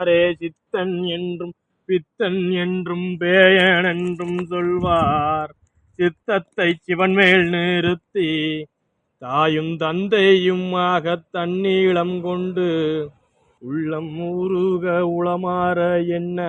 Array சித்தன் என்றும் பித்தன் என்றும் பேயன் என்றும் சொல்வார். சித்தத்தை சிவன் மேல் நிறுத்தி தாயும் தந்தையும் ஆகத் தன்னீளம் கொண்டு உள்ளம் ஊருக உளமாற என்ன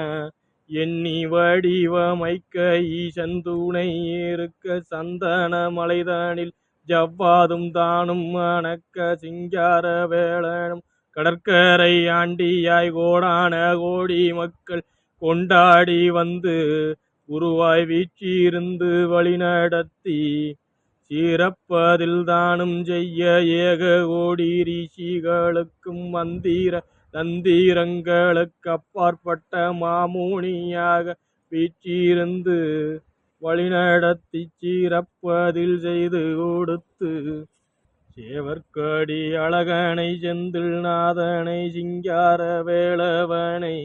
எண்ணி வடிவமைக்க ஈசன் துணை இருக்க சந்தன மலைதானில் ஜவ்வாதும் தானும் அணக்க சிங்கார வேளனும் கடற்கரை ஆண்டியாய் கோடான கோடி மக்கள் கொண்டாடி வந்து குருவாய் வீற்றிருந்து வழிநடத்தி சீரப்பதில் தானும் செய்ய ஏக கோடி ரிஷிகளுக்கும் மந்திர தந்திரங்களுக்கு அப்பாற்பட்ட மாமூனியாக வீற்றிருந்து வழிநடத்தி சீரப்பதில் செய்து கொடுத்து சேவற்கடி அழகனை செந்தில் நாதனை சிங்கார வேளவனை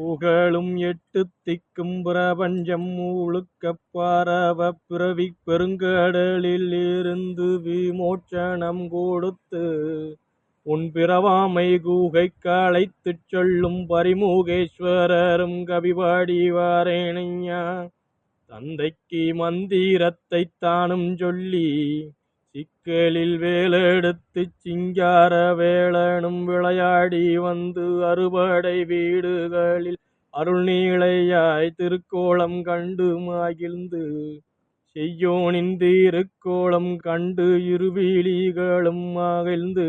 புகழும் எட்டு திக்கும் பிரபஞ்சம் முழுக்க பிறவி பெருங்கடலில் இருந்து விமோச்சனம் கொடுத்து உன் பிறவாமை கூகை களைத்துச் சொல்லும் பரிமுகேஸ்வரரும் கவிபாடிவாரேனையா தந்தைக்கு மந்திரத்தைத் தானும் சொல்லி சிக்கலில் வேலெடுத்து சிங்கார வேளனும் விளையாடி வந்து அறுபடை வீடுகளில் அருள் நீளையாய் திருக்கோளம் கண்டு மகிழ்ந்து. செய்யோனின் திருக்கோளம் கண்டு இருவிழிகளும் மகிழ்ந்து.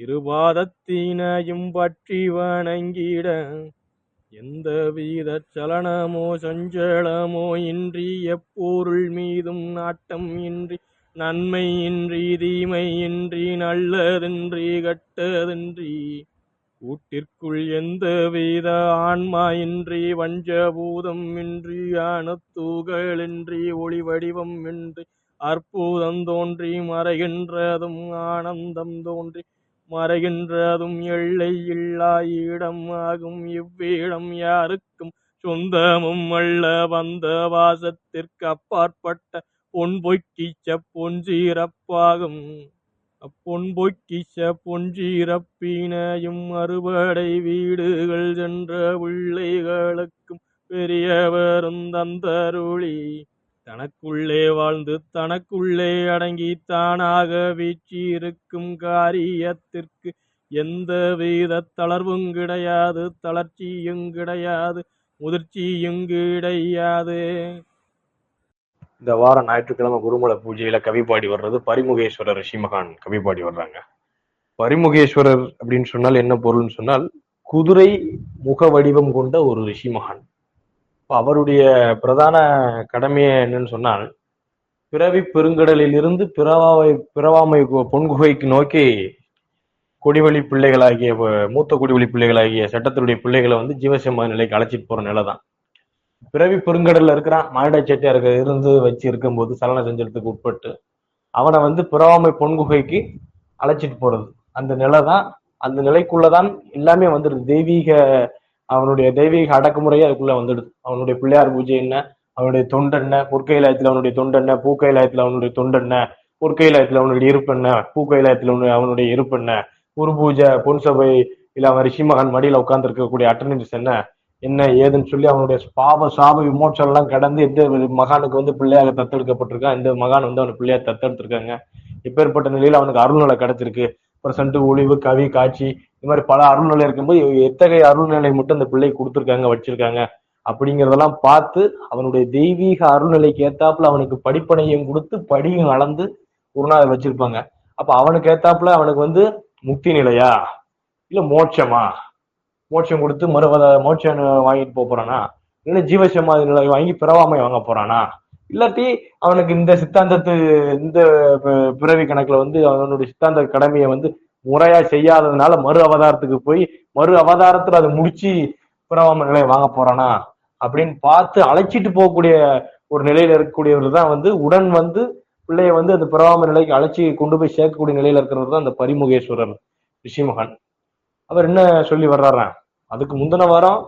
இருபாதத்தினையும் பற்றி வணங்கிட எந்த வீத சலனமோ சஞ்சலமோ இன்றி எப்பொருள் மீதும் நாட்டம் இன்றி நன்மையின்றி தீமையின்றி தீமை இன்றி நல்லதின்றி எந்த வித ஆன்மா இன்றி வஞ்சபூதம் இன்றி அணுத்துகளின்றி ஒளி வடிவம் இன்றி அற்புதம் தோன்றி மறைகின்றதும் ஆனந்தம் தோன்றி மறைகின்றதும் எல்லை இல்லா இடம் ஆகும் இவ்விடம் யாருக்கும் சொந்தமும் அல்ல வந்த வாசத்திற்கு அப்பாற்பட்ட பொன் பொய்க்கிச்ச பொன்சீரப்பாகும். அப்பொன் பொய்க்கிச்ச பொன்சீரப்பினையும் அறுபடை வீடுகள் சென்ற பிள்ளைகளுக்கும் பெரியவரும் தந்தருளி. தனக்குள்ளே வாழ்ந்து தனக்குள்ளே அடங்கி தானாக வீச்சிருக்கும் காரியத்திற்கு எந்தவித தளர்வும் கிடையாது தளர்ச்சியும் கிடையாது முதிர்ச்சியும் கிடையாது. இந்த வாரம் ஞாயிற்றுக்கிழமை குருமல பூஜையில கவி பாடி வர்றது பரிமுகேஸ்வரர் ரிஷிமகான் கவி பாடி வர்றாங்க. பரிமுகேஸ்வரர் அப்படின்னு சொன்னால் என்ன பொருள்னு சொன்னால் குதிரை முக வடிவம் கொண்ட ஒரு ரிஷிமகான். இப்ப அவருடைய பிரதான கடமையை என்னன்னு சொன்னால் பிறவி பெருங்கடலில் இருந்து பிறவாமை பிறவாமை கு- பொன்குகைக்கு நோக்கி கொடிவழி பிள்ளைகளாகிய மூத்த கொடிவழி பிள்ளைகளாகிய சட்டத்தினுடைய பிள்ளைகளை வந்து ஜீவசமா நிலைக்கு அழைச்சிட்டு போற நிலை தான் பிறவி பெருங்கடல்ல இருக்கிறான். மானிட செட்டியாருக்கு இருந்து வச்சு இருக்கும்போது சலன செஞ்சலத்துக்கு உட்பட்டு அவனை வந்து பிறவாமை பொன்குகைக்கு அழைச்சிட்டு போறது. அந்த நிலை தான் அந்த நிலைக்குள்ளதான் எல்லாமே வந்துடுது. தெய்வீக அவனுடைய தெய்வீக அடக்குமுறையே அதுக்குள்ள வந்துடுது. அவனுடைய பிள்ளையார் பூஜை என்ன? அவனுடைய தொண்டென்ன பொற்கைலாயத்துல அவனுடைய தொண்டென்ன பூக்கைலாயத்துல அவனுடைய தொண்டென்ன பொற்கைலாயத்துல அவனுடைய இருப்பென்ன பூக்கைலாயத்துல அவனு- அவனுடைய இருப்பென்ன குரு பூஜை பொன் சபை இல்ல அவன் ரிஷிமகன் மடியில உட்கார்ந்து இருக்கக்கூடிய அட்டர்னிட்டிஸ் என்ன? என்ன ஏதுன்னு சொல்லி அவனுடைய பாவ சாப விமோச்சனம் எல்லாம் கடந்து எந்த மகானுக்கு வந்து பிள்ளையாக தத்தெடுக்கப்பட்டிருக்கான் இந்த மகான் வந்து அவனை பிள்ளையா தத்தெடுத்திருக்காங்க? இப்பேற்பட்ட நிலையில அவனுக்கு அருள்நிலை கிடைச்சிருக்கு. பிரசன்ட் ஒளிவு கவி காட்சி இது மாதிரி பல அருள்நிலை இருக்கும்போது எத்தகைய அருள்நிலை மட்டும் அந்த பிள்ளை கொடுத்துருக்காங்க வச்சிருக்காங்க? அப்படிங்கிறதெல்லாம் பார்த்து அவனுடைய தெய்வீக அருள்நிலைக்கு ஏத்தாப்புல அவனுக்கு படிப்பனையும் கொடுத்து படியும் அளந்து நாள் வச்சிருப்பாங்க. அப்ப அவனுக்கு ஏத்தாப்புல அவனுக்கு வந்து முக்தி நிலையா? இல்ல மோட்சமா? மோட்சம் கொடுத்து மறுவத மோட்சம் வாங்கிட்டு போக போறானா? இல்ல ஜீவசமாதி நிலை வாங்கி பிறவாமை வாங்க போறானா? இல்லாட்டி அவனுக்கு இந்த சித்தாந்தத்து இந்த பிறவி கணக்குல வந்து அவனுடைய சித்தாந்த கடமையை வந்து முறையா செய்யாததுனால மறு அவதாரத்துக்கு போய் மறு அவதாரத்துல அதை முடிச்சு பிறவாமை நிலையை வாங்க போறானா? அப்படின்னு பார்த்து அழைச்சிட்டு போகக்கூடிய ஒரு நிலையில இருக்கக்கூடியவர் தான் வந்து உடன் வந்து பிள்ளைய வந்து அந்த பிறவாமை நிலைக்கு அழைச்சி கொண்டு போய் சேர்க்கக்கூடிய நிலையில இருக்கிறவர் தான் அந்த பரிமுகேஸ்வரர் ரிஷிமகன். அவர் என்ன சொல்லி வர்றாரான் அதுக்கு முந்தின வாரம்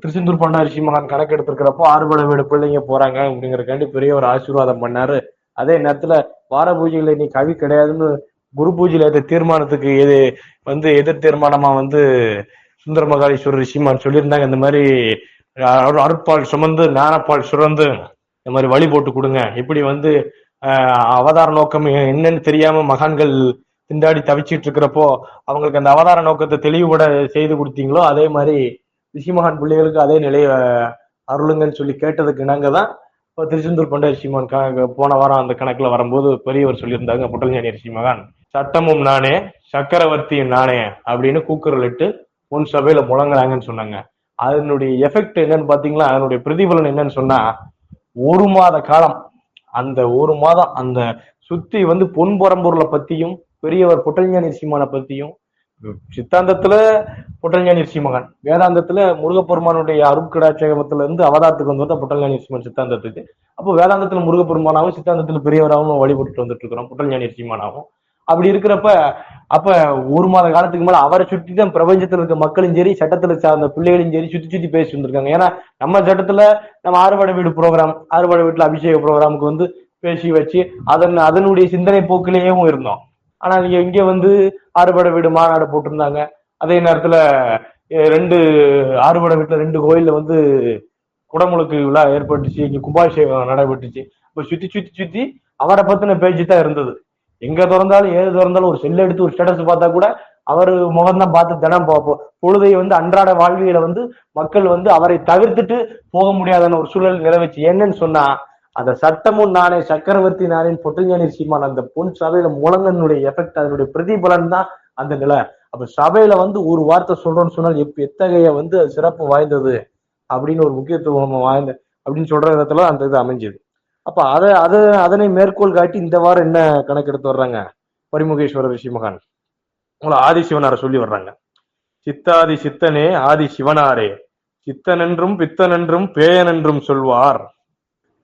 திருச்செந்தூர் பண்ணாரிஷி மகான் கணக்கு எடுத்திருக்கிறப்போ ஆறுபட வீடு பிள்ளைங்க போறாங்க அப்படிங்கறக்காண்டி பெரிய ஒரு ஆசீர்வாதம் பண்ணாரு. அதே நேரத்துல வார பூஜையில நீ கவி கிடையாதுன்னு குரு பூஜையில ஏத்த தீர்மானத்துக்கு எது வந்து எதிர் தீர்மானமா வந்து சுந்தர மகாலீஸ்வரர் ரிஷிமான் சொல்லியிருந்தாங்க. இந்த மாதிரி அருட்பால் சுமந்து ஞானப்பால் சுரந்து இந்த மாதிரி வழி போட்டு கொடுங்க. இப்படி வந்து அவதார நோக்கம் என்னன்னு தெரியாம மகான்கள் திண்டாடி தவிச்சிட்டு இருக்கிறப்போ அவங்களுக்கு அந்த அவதார நோக்கத்தை தெளிவுபட செய்து கொடுத்தீங்களோ அதே மாதிரி ரிஷிமகான் பிள்ளைகளுக்கு அதே நிலைய அருளுங்கன்னு சொல்லி கேட்டதுக்கு இணங்க தான் இப்போ திருச்செந்தூர் பண்ட ரிஷிமகான் க- போன வாரம் அந்த கணக்குல வரும்போது பெரியவர் சொல்லியிருந்தாங்க புட்டல்ஞானி ரிஷிமகான் சட்டமும் நானே சக்கரவர்த்தியும் நானே அப்படின்னு கூக்குரல் இட்டு பொன் சபையில முழங்குறாங்கன்னு சொன்னாங்க. அதனுடைய எஃபெக்ட் என்னன்னு பாத்தீங்களா அதனுடைய பிரதிபலன் என்னன்னு சொன்னா ஒரு மாத காலம் அந்த ஒரு மாதம் அந்த சுத்தி வந்து பொன் பரம்பூர்ல பத்தியும் பெரியவர் புட்டல்ஞானி சீமான பத்தியும் சித்தாந்தத்துல புட்டல்ஞானி ரிஷிமகன் வேதாந்தத்துல முருகப்பெருமானுடைய அருட்கடாட்சகமத்துல இருந்து அவதாரத்துக்கு வந்து புட்டல்ஞானி ரிஷிமன் சித்தாந்தத்துக்கு. அப்போ வேதாந்தத்துல முருகப்பெருமானாவும் சித்தாந்தத்துல பெரியவராகவும் வழிபட்டு வந்துட்டு இருக்கிறோம் புட்டல்ஞானி ரிஷிமானாவும் அப்படி இருக்கிறப்ப அப்ப ஒரு மாத காலத்துக்கு மேல அவரை சுற்றி தான் பிரபஞ்சத்துல இருக்க மக்களும் சரி சட்டத்துல சார்ந்த பிள்ளைகளும் சரி சுத்தி சுத்தி பேசி வந்திருக்காங்க. ஏன்னா நம்ம சட்டத்துல நம்ம ஆறுபடை வீடு ப்ரோக்ராம் ஆறுபடை வீட்டுல அபிஷேக ப்ரோக்ராமுக்கு வந்து பேசி வச்சு அதன் அதனுடைய சிந்தனை போக்கிலேயும் இருந்தோம். ஆனா நீங்க இங்க வந்து ஆறுபடை வீடு மாநாடு போட்டிருந்தாங்க. அதே நேரத்துல ரெண்டு ஆறுபடை வீட்டுல ரெண்டு கோயில்ல வந்து குடமுழுக்கு விழா ஏற்பட்டுச்சு. இங்க கும்பாபிஷேகம் நடைபெற்றுச்சு. இப்ப சுத்தி சுத்தி சுத்தி அவரை பத்தின பேச்சு தான் இருந்தது. எங்க திறந்தாலும் ஏது திறந்தாலும் ஒரு செல் எடுத்து ஒரு ஸ்டேட்டஸ் பார்த்தா கூட அவர் முகம்தான் பார்த்து தினம் பார்ப்போம் பொழுதை வந்து அன்றாட வாழ்வியல வந்து மக்கள் வந்து அவரை தவிர்த்துட்டு போக முடியாதான ஒரு சூழல் நிலவச்சு. என்னன்னு சொன்னா அந்த சட்டமும் நானே சக்கரவர்த்தி நானே பொட்டுஞானி சீமான் அந்த பொன் சபையில முழங்கனுடைய எஃபெக்ட் அதனுடைய பிரதிபலன் தான் அந்த நிலை. அப்ப சபையில வந்து ஒரு வார்த்தை சொல்றோம்னு சொன்னால் எப்ப எத்தகைய வந்து அது சிறப்பு வாய்ந்தது அப்படின்னு ஒரு முக்கியத்துவம் வாய்ந்த அப்படின்னு சொல்ற விதத்துல அந்த இது அமைஞ்சது. அப்ப அதை அதை அதனை மேற்கோள் காட்டி இந்த வாரம் என்ன கணக்கெடுத்து வர்றாங்க? பரிமுகேஸ்வரர் ரிஷிமகான் உங்களை ஆதி சிவனாரை சொல்லி வர்றாங்க. சித்தாதி சித்தனே ஆதி சிவனாரே சித்தனென்றும் பித்தனென்றும் பேயனென்றும் சொல்வார்.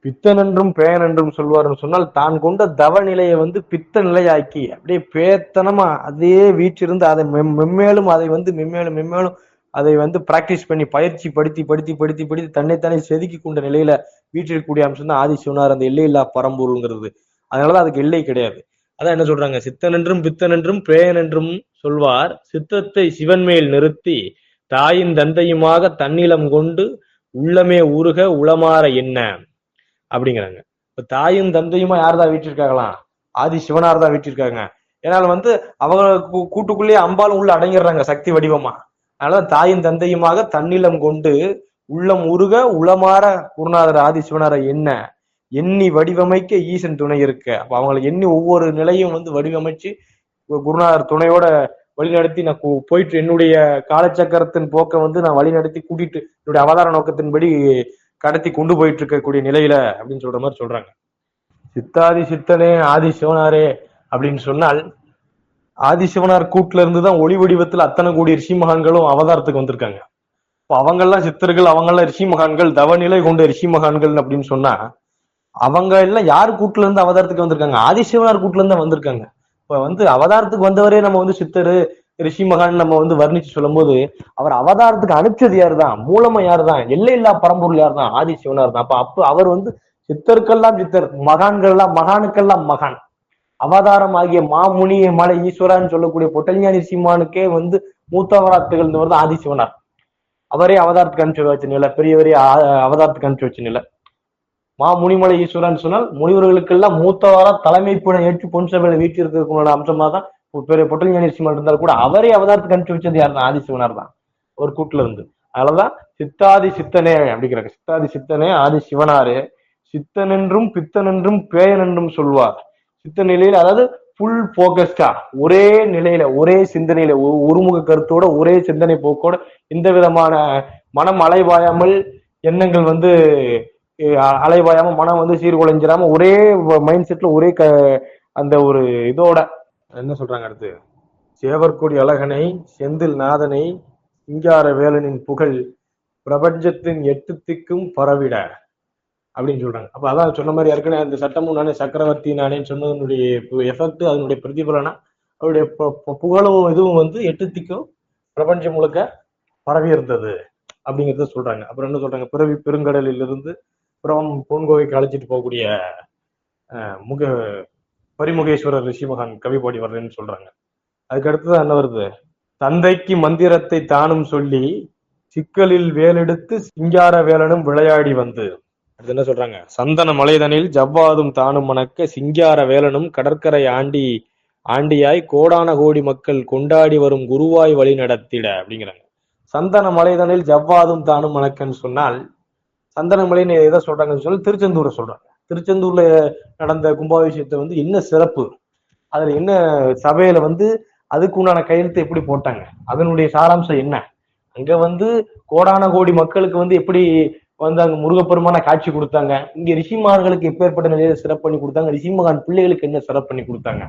பித்தனென்றும் பேயனென்றும் சொல்வார்னு சொன்னால் தான் கொண்ட தவ நிலையை வந்து பித்த நிலையாக்கி அப்படியே பேத்தனமா அதே வீற்றிருந்து அதை மெம்மேலும் மென்மேலும் அதை வந்து மெம்மேலும் மெம்மேலும் அதை வந்து பிராக்டிஸ் பண்ணி பயிற்சி படுத்தி படுத்தி படுத்தி படுத்தி தன்னைத்தானே செதுக்கி கொண்ட நிலையில வீற்றிருக்கக்கூடிய அம்சம் தான் ஆதி சிவனார் அந்த எல்லையில்லா பரம்பொருள்ங்கிறது. அதனாலதான் அதுக்கு எல்லை கிடையாது. அதான் என்ன சொல்றாங்க? சித்தனென்றும் பித்தனென்றும் பேயனென்றும் சொல்வார். சித்தத்தை சிவன் மேல் நிறுத்தி தாயின் தந்தையுமாக தன்னிலம் கொண்டு உள்ளமே உருக உளமாற என்ன? அப்படிங்கிறாங்க. இப்ப தாயும் தந்தையுமா யார் தான் வீட்டிருக்காங்களாம் ஆதி சிவனார் தான் வீட்டிருக்காங்க. ஏன்னால் வந்து அவங்க கூ- கூட்டுக்குள்ளேயே அம்பாலும் உள்ள அடங்கிடுறாங்க சக்தி வடிவமா. அதனால தாயும் தந்தையுமாக தன்னிலம் கொண்டு உள்ளம் உருக உளமாற குருநாதர் ஆதி சிவனார என்ன? எண்ணி வடிவமைக்க ஈசன் துணை இருக்க. அப்ப அவங்களை எண்ணி ஒவ்வொரு நிலையும் வந்து வடிவமைச்சு குருநாதர் துணையோட வழிநடத்தி நான் போயிட்டு என்னுடைய காலச்சக்கரத்தின் போக்க வந்து நான் வழிநடத்தி கூட்டிட்டு என்னுடைய அவதார நோக்கத்தின்படி கடத்தி கொண்டு போயிட்டு இருக்கக்கூடிய நிலையில அப்படின்னு சொல்ற மாதிரி சொல்றாங்க. சித்தாதி சித்தனே ஆதி சிவனாரே அப்படின்னு சொன்னால் ஆதி சிவனார் கூட்டுல இருந்து தான் ஒளி வடிவத்துல அத்தனை கோடி ரிஷி மகான்களும் அவதாரத்துக்கு வந்திருக்காங்க. இப்போ அவங்கெல்லாம் சித்தர்கள் அவங்கெல்லாம் ரிஷி மகான்கள் தவநிலை கொண்ட ரிஷி மகான்கள் அப்படின்னு சொன்னா அவங்க எல்லாம் யார் கூட்டுல இருந்து அவதாரத்துக்கு வந்திருக்காங்க? ஆதிசிவனார் கூட்டுல இருந்து வந்திருக்காங்க. இப்ப வந்து அவதாரத்துக்கு வந்தவரே நம்ம வந்து சித்தரு ரிஷி மகான் நம்ம வந்து வர்ணிச்சு சொல்லும் போது அவர் அவதாரத்துக்கு அனுப்பிச்சது யார் தான் மூலமா யார் தான் எல்லையில்லா பரம்பொருள் யார் தான் ஆதி சிவனார் தான் அப்ப அப்ப அவர் வந்து சித்தருக்கெல்லாம் சித்தர் மகான்கள்லாம் மகானுக்கெல்லாம் மகான். அவதாரம் ஆகிய மாமுனி மலை ஈஸ்வரான்னு சொல்லக்கூடிய பொட்டல்ஞானி சீமானுக்கே வந்து மூத்தவரா திகழ்ந்தவர் தான் ஆதி சிவனார் அவரே அவதாரத்துக்கு அனுப்பிச்சு வச்சு நில பெரியவரே அவதாரத்துக்கு அனுப்பிச்சு வச்சு நில. மா முனிமலை ஈஸ்வரன் சொன்னால் முனிவர்களுக்கெல்லாம் மூத்தவரா தலைமைப்புடன் ஏற்று பொன் சபையில வீட்டிருக்கிறவங்களோட அம்சமா தான் பெரிய பொட்டல் ஞானசிம்மன் இருந்தால் கூட அவரே அவதாரத்துக்கு அனுப்பிச்சு வச்சது யார் தான் ஆதிசிவனார் தான். ஒரு கூட்டுல இருந்து. அதனாலதான் சித்தாதி சித்தனே அப்படிங்கிறாங்க சித்தாதி சித்தனே ஆதி சிவனாரே சித்தனென்றும் பித்தனென்றும் பேயனென்றும் சொல்வார். சித்த நிலையில அதாவது ஃபுல் போக்கஸ்டா ஒரே நிலையில ஒரே சிந்தனையில ஒருமுக கருத்தோட ஒரே சிந்தனை போக்கோட எந்த விதமான மனம் அலைவாயாமல் எண்ணங்கள் வந்து அலைவாயாம மனம் வந்து சீர்குலைஞ்சிடாம ஒரே மைண்ட் செட்ல ஒரே க அந்த ஒரு இதோட என்ன சொல்றாங்க அடுத்து? சேவர்கொடி அழகனை செந்தில் நாதனை சிங்கார வேலனின் புகழ் பிரபஞ்சத்தின் எட்டு திக்கும் பரவிட அப்படின்னு சொல்றாங்க. அப்ப அதான் சொன்ன மாதிரி ஏற்கனவே அந்த சட்டமும் நானே சக்கரவர்த்தி நானேன்னு சொன்னதனுடைய எஃபெக்ட் அதனுடைய பிரதிபலனா அவருடைய புகழும் இதுவும் வந்து எட்டு திக்கும் பிரபஞ்சம் முழுக்க பரவி இருந்தது அப்படிங்கறத சொல்றாங்க. அப்புறம் என்ன சொல்றாங்க? பிறவி பெருங்கடலில் இருந்து புறம் பூங்கோவைக்கு அழைச்சிட்டு போகக்கூடிய முக பரிமுகேஸ்வரர் ரிஷி கவிபாடி வர்றேன்னு சொல்றாங்க. அதுக்கு அடுத்தது என்ன வருது? தந்தைக்கு மந்திரத்தை தானும் சொல்லி சிக்கலில் வேலெடுத்து சிங்கார வேலனும் விளையாடி வந்து. அடுத்து என்ன சொல்றாங்க? சந்தன மலைதனில் ஜவ்வாதும் தானும் மணக்க சிங்கார வேலனும் கடற்கரை ஆண்டி ஆண்டியாய் கோடான கோடி மக்கள் கொண்டாடி வரும் குருவாய் வழி நடத்திட அப்படிங்கிறாங்க. சந்தன மலைதனில் ஜவ்வாதும் தானும் மணக்கன்னு சொன்னால் சந்தன மலைன்னு எதை சொல்றாங்கன்னு சொல்லி திருச்செந்தூரை சொல்றாங்க. திருச்செந்தூர்ல நடந்த கும்பாபிஷேகத்தை வந்து என்ன சிறப்பு? அதுல என்ன சபையில வந்து அதுக்கு உண்டான கையெழுத்து எப்படி போட்டாங்க? அதனுடைய சாராம்சம் என்ன? அங்க வந்து கோடான கோடி மக்களுக்கு வந்து எப்படி வந்து அங்க முருகப்பெருமான காட்சி கொடுத்தாங்க? இங்க ரிஷிமார்களுக்கு எப்பேற்பட்ட நிலையில சிறப்பு பண்ணி கொடுத்தாங்க? ரிஷிமகான் பிள்ளைகளுக்கு என்ன சிறப்பு பண்ணி கொடுத்தாங்க?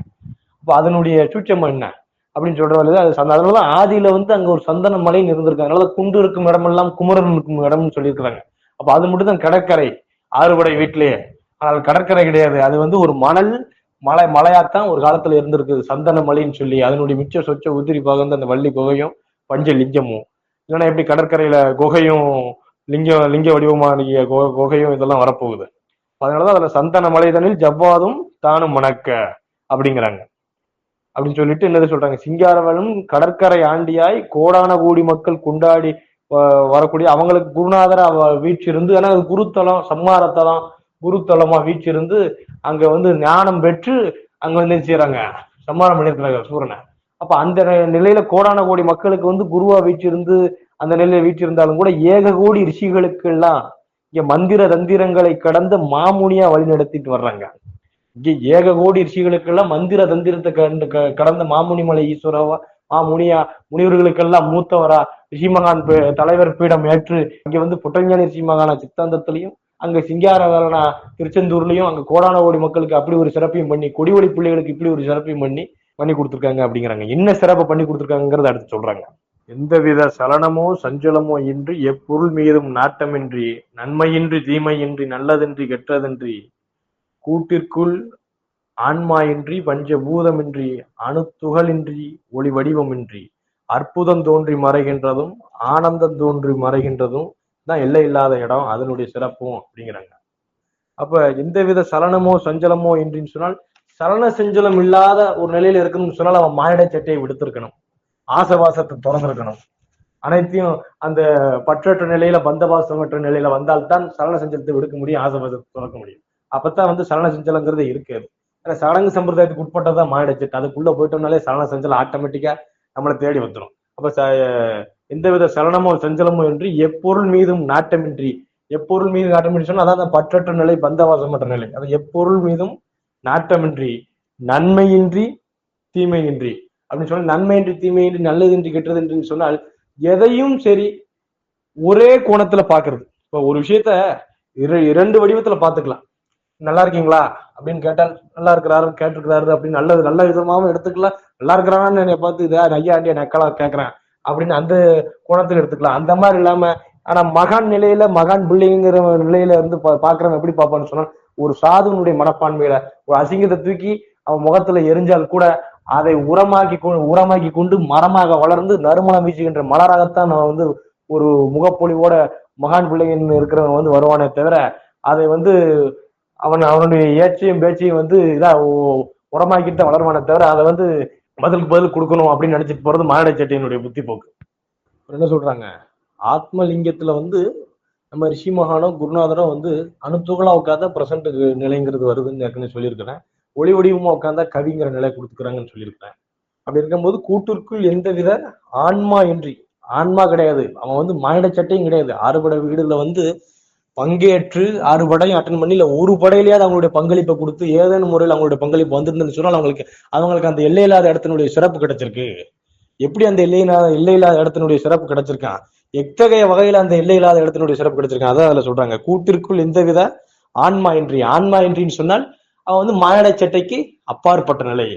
அப்ப அதனுடைய சூட்சம் என்ன? அப்படின்னு சொல்றது அது சந்த- அதனாலதான் ஆதியில வந்து அங்க ஒரு சந்தன மலை இருந்திருக்காங்க அதனால குண்டு இருக்கும் இடமெல்லாம் குமரன் இருக்கும் இடம்னு சொல்லியிருக்கிறாங்க. அப்ப அது மட்டும் தான் கடற்கரை ஆறுபடை வீட்டிலேயே. ஆனால் கடற்கரை கிடையாது. அது வந்து ஒரு மணல் மலை மலையாத்தான் ஒரு காலத்துல இருந்திருக்குது. சந்தன மலைன்னு சொல்லி அதனுடைய மிச்ச சொச்ச உதிரி பாகம் அந்த வள்ளி குகையும் பஞ்ச லிங்கமும். இல்லைன்னா எப்படி கடற்கரையில குகையும் லிங்கம் லிங்க வடிவமான குகையும் இதெல்லாம் வரப்போகுது. அதனாலதான் அதுல சந்தன மலைதனில் ஜவ்வாதும் தானும் மணக்க அப்படிங்கிறாங்க. அப்படின்னு சொல்லிட்டு என்னது சொல்றாங்க? சிங்காரவனும் கடற்கரை ஆண்டியாய் கோடான கோடி மக்கள் கொண்டாடி வ- வரக்கூடிய அவங்களுக்கு குருநாதர் வீச்சு இருந்து ஏன்னா அது குருத்தலம் சம்மாரத்தலம் குருத்தலமா வீச்சிருந்து அங்க வந்து ஞானம் பெற்று அங்க வந்து செய்யறாங்க சம்மாரம் பண்ணியிருக்கிறாங்க சூரனை. அப்ப அந்த நிலையில கோடான கோடி மக்களுக்கு வந்து குருவா வீச்சிருந்து அந்த நிலையில வீற்றிருந்தாலும் கூட ஏக கோடி ரிஷிகளுக்கு எல்லாம் இங்க மந்திர தந்திரங்களை கடந்து மாமுனியா வழி நடத்திட்டு வர்றாங்க. இங்க ஏக கோடி ரிஷிகளுக்கெல்லாம் மந்திர தந்திரத்தை கண்டு க- கடந்த மாமுனிமலை ஈஸ்வரவா மாமுனியா முனிவர்களுக்கெல்லாம் மூத்தவரா ரிஷிமகான் தலைவர் பீடம் ஏற்று இங்க வந்து புட்டஞானி ரிஷிமகான சித்தாந்தத்திலையும் அங்க சிங்காரவேலனா திருச்செந்தூர்லயும் அங்க கோடான கோடி மக்களுக்கு அப்படி ஒரு சிறப்பையும் பண்ணி கொடிவழி பிள்ளைகளுக்கு இப்படி ஒரு சிறப்பையும் பண்ணி பண்ணி கொடுத்துருக்காங்க அப்படிங்கிறாங்க. என்ன சிறப்பை பண்ணி கொடுத்துருக்காங்கிறத அடுத்து சொல்றாங்க. எந்தவித சலனமோ சஞ்சலமோ இன்றி எப்பொருள் மீதும் நாட்டமின்றி நன்மையின்றி தீமையின்றி நல்லதின்றி கெட்டதின்றி கூட்டிற்குள் ஆன்மாயின்றி பஞ்சபூதமின்றி அணுத்துகளின்றி ஒளி வடிவமின்றி அற்புதம் தோன்றி மறைகின்றதும் ஆனந்தம் தோன்றி மறைகின்றதும் தான் எல்லை இல்லாத இடம் அதனுடைய சிறப்பும் அப்படிங்கிறாங்க. அப்ப எந்தவித சலனமோ சஞ்சலமோ என்றின்னு சொன்னால் சலன சஞ்சலம் இல்லாத ஒரு நிலையில இருக்கணும்னு சொன்னால் அவன் மானிட சட்டையை விடுத்திருக்கணும். ஆசவாசத்தை திறந்திருக்கணும். அனைத்தையும் அந்த பற்றற்ற நிலையில பந்தபாசமற்ற நிலையில வந்தால்தான் சலன சஞ்சலத்தை விடுக்க முடியும் ஆசவாசத்தை திறக்க முடியும். அப்பதான் வந்து சலன சஞ்சலங்கிறது இருக்காது ஏன்னா சடங்கு சம்பிரதாயத்துக்கு உட்பட்டதான் மானிட சட்டை. அதுக்குள்ள போயிட்டோம்னாலே சலன சஞ்சலம் ஆட்டோமேட்டிக்கா நம்மளை தேடி வந்துடும் அப்ப ச- எந்தவித சலனமோ சஞ்சலமோ இன்றி எப்பொருள் மீதும் நாட்டமின்றி எப்பொருள் மீது நாட்டமின்றி சொன்னா அதான் அந்த பற்றற்ற நிலை பந்தவாசமற்ற நிலை. அது எப்பொருள் மீதும் நாட்டமின்றி நன்மையின்றி தீமையின்றி. அப்படின்னு சொன்னா நன்மையின்றி தீமையின்றி நல்லதின்றி என்று சொன்னால் எதையும் சரி ஒரே கோணத்துல பாக்குறது இப்போ ஒரு விஷயத்த இரண்டு வடிவத்துல பாத்துக்கலாம் நல்லா இருக்கீங்களா? அப்படின்னு கேட்டால் நல்லா இருக்கிறாரு கேட்டிருக்கிறாரு அப்படின்னு நல்லது நல்ல விதமாவும் எடுத்துக்கலாம். நல்லா இருக்கிறான்னு என்னை பார்த்து இதை ஐயா ஆண்டியா நக்கலா கேட்கறேன் அப்படின்னு அந்த கோணத்துல எடுத்துக்கலாம். அந்த மாதிரி இல்லாம ஆனா மகான் நிலையில மகான் பிள்ளைங்கிற நிலையில இருந்து பா- பாக்குறவன் எப்படி பார்ப்பான்னு சொன்னா ஒரு சாதுவனுடைய மனப்பான்மையில ஒரு அசிங்கத்தை தூக்கி அவன் முகத்துல எரிஞ்சால் கூட அதை உரமாக்கி உரமாக்கி கொண்டு மரமாக வளர்ந்து நறுமணம் வீசுகின்ற மலராகத்தான் நான் வந்து ஒரு முகப்பொழிவோட மகான் பிள்ளைங்கன்னு இருக்கிறவன் வந்து வருவானே தவிர அதை வந்து அவன் அவனுடைய ஏச்சையும் பேச்சையும் வந்து இதா உரமாக்கிட்டு வளருவானே தவிர அதை வந்து பதிலுக்கு பதில் கொடுக்கணும் அப்படின்னு நினைச்சிட்டு போறது மானிட சட்டையினுடைய புத்தி போக்கு. என்ன சொல்றாங்க? ஆத்மலிங்கத்துல வந்து நம்ம ரிஷி மகானோ குருநாதரோ வந்து அணுத்துகளா உட்காந்தா பிரசன்ட் நிலைங்கிறது வருதுன்னு ஏற்கனவே சொல்லியிருக்கிறேன். ஒளி வடிவமா உட்காந்தா கவிங்கிற நிலை கொடுத்துக்கிறாங்கன்னு சொல்லியிருக்கிறேன். அப்படி இருக்கும்போது கூட்டிற்குள் எந்தவித ஆன்மா இன்றி ஆன்மா கிடையாது. அவன் வந்து மானிட சட்டையும் கிடையாது. ஆறுபட வீடுல வந்து பங்கேற்று ஆறு படையும் அட்டன் பண்ணி இல்ல ஒரு படையிலேயாவது அவங்களுடைய பங்களிப்பை கொடுத்து ஏதேனும் முறையில் அவங்களுடைய பங்களிப்பு வந்துருந்துன்னு சொன்னால் அவங்களுக்கு அவங்களுக்கு அந்த எல்லை இல்லாத இடத்தினுடைய சிறப்பு கிடைச்சிருக்கு. எப்படி அந்த எல்லை இல்லாத எல்லை இல்லாத இடத்தினுடைய சிறப்பு கிடைச்சிருக்கான் எத்தகைய வகையில அந்த எல்லை இல்லாத இடத்தினுடைய சிறப்பு கிடைச்சிருக்கான் அதான் அதுல சொல்றாங்க. கூட்டிற்குள் எந்தவித ஆன்மா இன்றி ஆன்மா இன்றின்னு சொன்னால் அவன் வந்து மானிட சட்டைக்கு அப்பாற்பட்ட நிலை.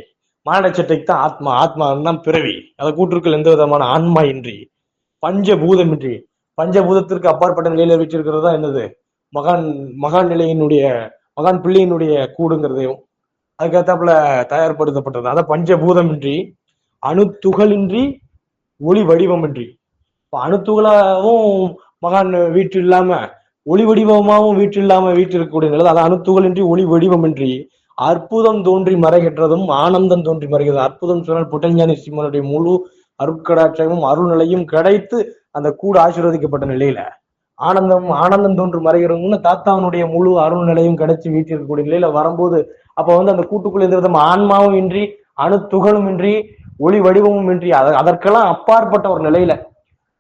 மானிட சட்டைக்கு தான் ஆத்மா ஆத்மா தான் பிறவி. அதை கூட்டிற்குள் எந்த விதமான ஆன்மா இன்றி பஞ்சபூதமின்றி பஞ்சபூதத்திற்கு அப்பாற்பட்ட நிலையில வச்சிருக்கிறது தான் என்னது? மகான் மகான் நிலையினுடைய மகான் பிள்ளையினுடைய கூடுங்கிறதையும் அதுக்கேத்தாப்புல தயார்படுத்தப்பட்டது. அதான் பஞ்சபூதமின்றி அணுத்துகளின்றி ஒளி வடிவமின்றி. இப்போ அணுத்துகளாவும் மகான் வீட்டு இல்லாம ஒளி வடிவமாவும் வீட்டு இல்லாம வீட்டு இருக்கக்கூடிய நிலை அதான் அணுத்துகளின்றி ஒளி வடிவமின்றி அற்புதம் தோன்றி மறைகின்றதும் ஆனந்தம் தோன்றி மறைகிறது அற்புதம் சொன்னால் புட்டஞ்சானி சிம்மனுடைய முழு அருட்கடாட்சமும் அருள்நிலையும் கிடைத்து அந்த கூடு ஆசீர்வதிக்கப்பட்ட நிலையில ஆனந்தம் ஆனந்தம் தோன்று மறைகிறவங்கன்னு தாத்தாவனுடைய முழு அருள் நிலையும் கிடைச்சி வீட்டிருக்கக்கூடிய நிலையில வரும்போது அப்ப வந்து அந்த கூட்டுக்குள்ள எந்த ஆன்மாவும் இன்றி அணு துகளும் இன்றி ஒளி வடிவமும் இன்றி அதற்கெல்லாம் அப்பாற்பட்ட ஒரு நிலையில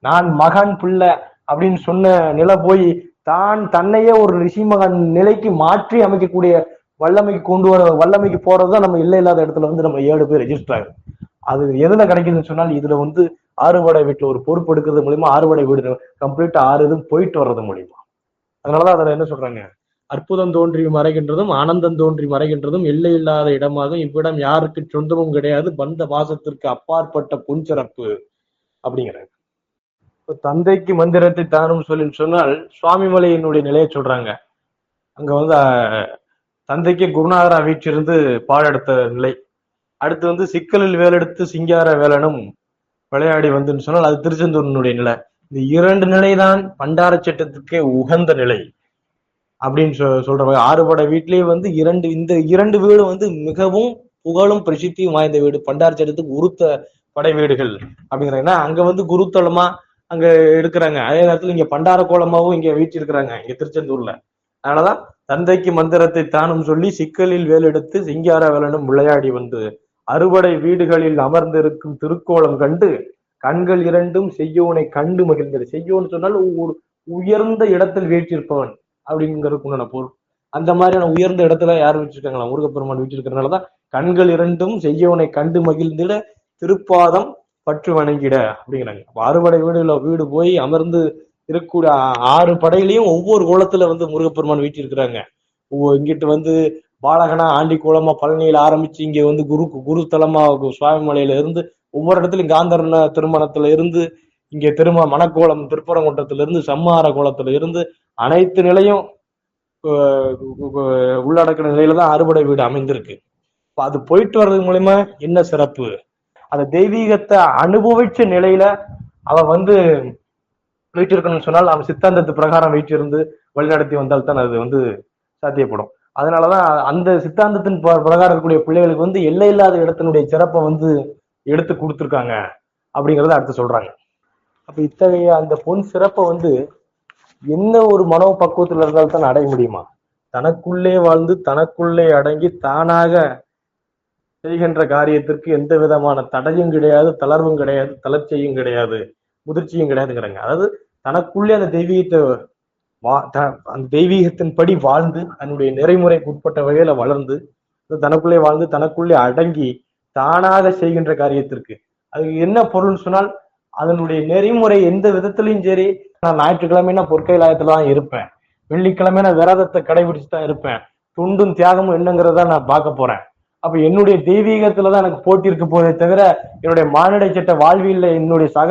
நான் மகன் பிள்ளை அப்படின்னு சொன்ன நிலை போய் தான் தன்னையே ஒரு ரிஷி மகன் நிலைக்கு மாற்றி அமைக்கக்கூடிய வல்லமைக்கு கொண்டு வர வல்லமைக்கு போறதுதான் நம்ம இல்லை இல்லாத இடத்துல வந்து நம்ம ஏழு பேர் ரெஜிஸ்டர் ஆகுது அது எதுல கிடைக்குதுன்னு சொன்னால் இதுல வந்து ஆறுபடை வீட்டுல ஒரு பொறுப்பு எடுக்கிறது மூலியமா ஆறுபடை வீடு கம்ப்ளீட்டா ஆறு இதுவும் போயிட்டு வர்றது மூலியமா. அதனாலதான் அதுல என்ன சொல்றாங்க? அற்புதம் தோன்றி மறைகின்றதும் ஆனந்தம் தோன்றி மறைகின்றதும் எல்லை இல்லாத இடமாகும். இவ்விடம் யாருக்கு சொந்தமும் கிடையாது. பந்த பாசத்திற்கு அப்பாற்பட்ட புன்சிறப்பு அப்படிங்கிறாங்க. இப்ப தந்தைக்கு மந்திரத்தை தானும் சொல்லி சொன்னால் சுவாமிமலையினுடைய நிலையை சொல்றாங்க. அங்க வந்து தந்தைக்கு குருநாதரா வீற்றிருந்து பாடெடுத்த நிலை. அடுத்து வந்து சிக்கலில் வேலெடுத்து சிங்கார வேலனும் விளையாடி வந்துன்னு சொன்னால் அது திருச்செந்தூரனுடைய நிலை. இந்த இரண்டு நிலைதான் பண்டார சட்டத்துக்கே உகந்த நிலை அப்படின்னு சொ சொல்ற ஆறுபட வீட்லயே வந்து இரண்டு இந்த இரண்டு வீடு வந்து மிகவும் புகழும் பிரசித்தியும் வாய்ந்த வீடு. பண்டார சட்டத்துக்கு உருத்த படை வீடுகள் அப்படிங்கிறாங்க. ஏன்னா அங்க வந்து குருத்தலமா அங்க எடுக்கிறாங்க அதே நேரத்துல இங்க பண்டார கோலமாவும் இங்க வீற்றிருக்கிறாங்க இங்க திருச்செந்தூர்ல. அதனாலதான் தந்தைக்கு மந்திரத்தை தானும் சொல்லி சிக்கலில் வேலெடுத்து சிங்கார வேலனும் விளையாடி வந்து அறுவடை வீடுகளில் அமர்ந்திருக்கும் திருக்கோலம் கண்டு கண்கள் இரண்டும் செய்யோனை கண்டு மகிழ்ந்தது. செய்யோன்னு சொன்னால் ஒரு உயர்ந்த இடத்தில் வீற்றிருப்பவன் அப்படிங்கிறதுக்குண்டான பொருள். அந்த மாதிரியான உயர்ந்த இடத்துல யார் வச்சிருக்காங்களா முருகப்பெருமான் வீட்டிருக்கிறதுனாலதான் கண்கள் இரண்டும் செய்யோனை கண்டு மகிழ்ந்திட திருப்பாதம் பற்று வணங்கிட அப்படிங்கிறாங்க. அறுபடை வீடுல வீடு போய் அமர்ந்து இருக்கக்கூடிய ஆறு படையிலையும் ஒவ்வொரு கோலத்துல வந்து முருகப்பெருமான் வீட்டிருக்கிறாங்க இங்கிட்டு வந்து பாலகனா ஆண்டி கோலமா பழனியில ஆரம்பிச்சு இங்க வந்து குரு குரு சுவாமிமலையில இருந்து ஒவ்வொரு இடத்துலயும் காந்தர்ண திருமணத்துல இருந்து இங்க திரும மணக்கோலம் திருப்பரங்குன்றத்துல இருந்து சம்மார கோலத்துல இருந்து அனைத்து நிலையும் உள்ளடக்கிற நிலையில தான் அறுபடை வீடு அமைந்திருக்கு. அது போயிட்டு வர்றது மூலியமா என்ன சிறப்பு? அந்த தெய்வீகத்தை அனுபவிச்ச நிலையில அவ வந்து வீட்டிருக்கணும்னு சொன்னால் அவன் சித்தாந்தத்து பிரகாரம் வீட்டிருந்து வழிநடத்தி வந்தால் தான் அது வந்து சாத்தியப்படும். அதனாலதான் அந்த சித்தாந்தத்தின் பிரகாரம் இருக்கக்கூடிய பிள்ளைகளுக்கு வந்து எல்லை இல்லாத இடத்தினுடைய சிறப்பை வந்து எடுத்து கொடுத்துருக்காங்க அப்படிங்கறத அடுத்து சொல்றாங்க. அப்ப இத்தகைய அந்த பொன் சிறப்பை வந்து என்ன ஒரு மனோ பக்குவத்துல இருந்தால் தான் அடைய முடியுமா? தனக்குள்ளே வாழ்ந்து தனக்குள்ளே அடங்கி தானாக செய்கின்ற காரியத்திற்கு எந்த விதமான தடையும் கிடையாது தளர்வும் கிடையாது தளர்ச்சியும் கிடையாது முதிர்ச்சியும் கிடையாதுங்கிறாங்க. அதாவது தனக்குள்ளே அந்த தெய்வீகத்தை வா- த- அந்த தெய்வீகத்தின் படி வாழ்ந்து தன்னுடைய நிறைமுறைக்கு உட்பட்ட வகையில வளர்ந்து தனக்குள்ளே வாழ்ந்து தனக்குள்ளே அடங்கி தானாக செய்கின்ற காரியத்திற்கு. அது என்ன பொருள்னு சொன்னால் அதனுடைய நெறிமுறை எந்த விதத்திலையும் சரி நான் ஞாயிற்றுக்கிழமைனா பொற்கைலாயத்துல தான் இருப்பேன். வெள்ளிக்கிழமை நான் விரதத்தை கடைபிடிச்சு தான் இருப்பேன். துண்டும் தியாகமும் என்னங்கிறத நான் பார்க்க போறேன். அப்ப என்னுடைய தெய்வீகத்துல தான் எனக்கு போட்டி இருக்க போதே தவிர என்னுடைய மானிட சட்ட வாழ்வியல்ல என்னுடைய சக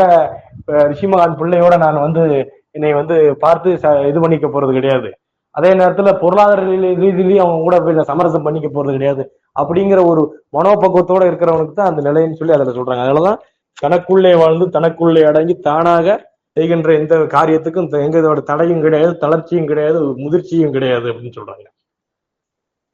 ரிஷிமகான் பிள்ளையோட நான் வந்து என்னை வந்து பார்த்து ச- இது பண்ணிக்க போறது கிடையாது. அதே நேரத்துல பொருளாதார ரீதியிலையும் அவங்க கூட போய் சமரசம் பண்ணிக்க போறது கிடையாது. அப்படிங்கிற ஒரு மனோபக்குவத்தோட இருக்கிறவனுக்கு தான் அந்த நிலைன்னு சொல்லி அதுல சொல்றாங்க. அதனாலதான் தனக்குள்ளே வாழ்ந்து தனக்குள்ளே அடங்கி தானாக செய்கின்ற எந்த காரியத்துக்கும் எந்த இதோட தடையும் கிடையாது தளர்ச்சியும் கிடையாது முதிர்ச்சியும் கிடையாது அப்படின்னு சொல்றாங்க.